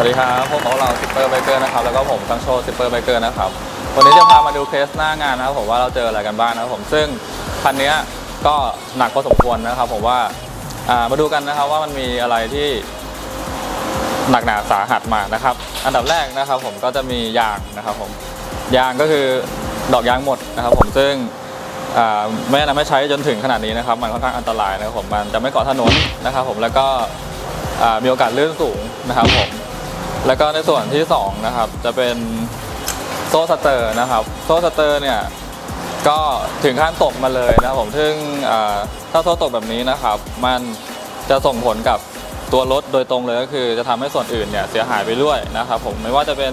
วัสดีครับ พวกของเราซิปเปอร์ไบเกอร์นะครับ แล้วก็ผมทั้งโชว์ซิปเปอร์ไบเกอร์นะครับ วันนี้จะพามาดูเคสหน้างานนะครับผมว่าเราเจออะไรกันบ้างนะครับผม ซึ่งคันนี้ก็หนักพอสมควรนะครับผมว่าามาดูกันนะครับว่ามันมีอะไรที่หนักหนาสาหัสมานะครับ อันดับแรกนะครับผมก็จะมียางนะครับผม ยางก็คือดอกยางหมดนะครับผม ซึ่งอ่าไม่นำไม่ใช้จนถึงขนาดนี้นะครับ มันค่อนข้างอันตรายนะครับผม มันจะไม่เกาะถนนนะครับผม แล้วก็มีโอกาสลื่นสูงนะครับผม แล้วก็ในส่วนที่2นะครับจะเป็นโซ่สเตอร์นะครับ โซ่สเตอร์เนี่ยก็ถึงขั้นตกมาเลยนะผมซึ่งถ้าโซ่ตกแบบนี้นะครับ มันจะส่งผลกับตัวรถโดยตรงเลยก็คือจะทำให้ส่วนอื่นเนี่ยเสียหายไปด้วยนะครับผมไม่ว่าจะเป็น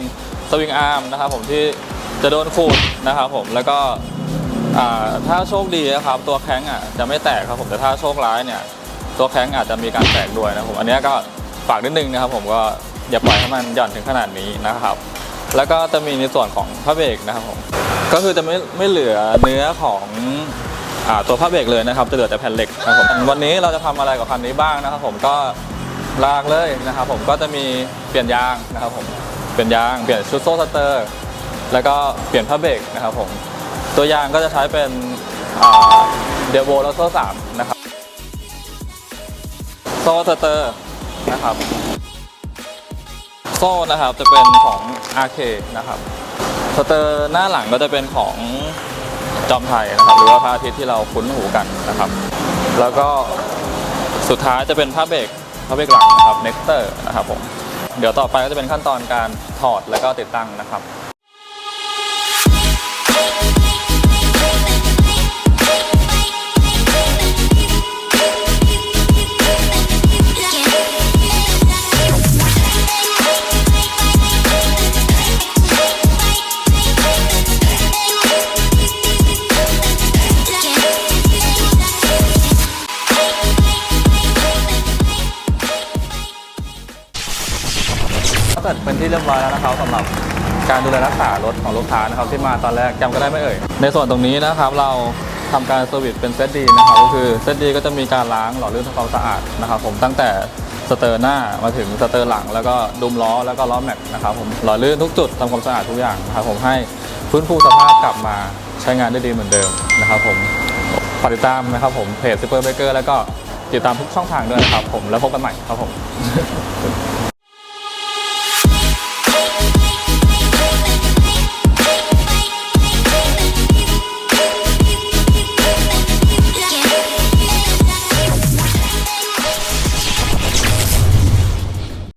สวิงอาร์มนะครับผมที่จะโดนขูดนะครับผมแล้วก็ถ้าโชคดีนะครับตัวแข้งอะจะไม่แตกครับผมแต่ถ้าโชคร้ายเนี่ยตัวแข้งอาจจะมีการแตกด้วยนะครับผมอันนี้ก็ฝากนิดนึงนะครับผมก็ อย่าปล่อยให้มันหย่อนถึงขนาดนี้นะครับ แล้วก็จะมีในส่วนของผ้าเบรกนะครับผมก็คือจะไม่ไม่เหลือเนื้อของอตัวผ้าเบรกเลยนะครับจะเหลือแต่แผ่นเหล็กนะครับผมวันนี้เราจะทำอะไรกับคันนี้บ้างนะครับ ผมก็ลากเลยนะครับผมก็จะมีเปลี่ยนยางนะครับผมเปลี่ยนยางเปลี่ยนชุดโซ่สเตอร์ แล้วก็เปลี่ยนผ้าเบรกนะครับผมตัวยางก็จะใช้เป็นเดโวแล้วโซ่สามนะครับโซ่สเตอร์นะครับ ซ่นะครับจะเป็นของ RK นะครับสเตอร์หน้าหลังก็จะเป็นของจอมไทยนะครับหรือว่าพระอาทิตย์ที่เราคุ้นหูกันนะครับ แล้วก็สุดท้ายจะเป็นผ้าเบรกผ้าเบรกหลังนะครับเน็กเตอร์นะครับผมเดี๋ยวต่อไปก็จะเป็นขั้นตอนการถอดแล้วก็ติดตั้งนะครับ เสร็จเป็นที่เรียบร้อยแล้วนะครับสำหรับการดูแลรักษารถของลูกค้านะครับที่มาตอนแรกจำก็ได้ไม่เอ่ย ในส่วนตรงนี้นะครับเราทำการเซอร์วิสเป็นเซตดีนะครับก็คือเซตดีก็จะมีการล้างหล่อลื่นทำความสะอาดนะครับผมตั้งแต่สเตอร์หน้ามาถึงสเตอร์หลัง แล้วก็ดุมล้อแล้วก็ล้อแม็กนะครับผมหล่อลื่นทุกจุดทำความสะอาดทุกอย่างนะครับผมให้ฟื้นฟูสภาพกลับมาใช้งานได้ดีเหมือนเดิมนะครับผมฝากติดตามนะครับผมเพจซูเปอร์เบเกอร์แล้วก็ติดตามทุกช่องทางด้วยนะครับผมแล้วพบกันใหม่ครับผม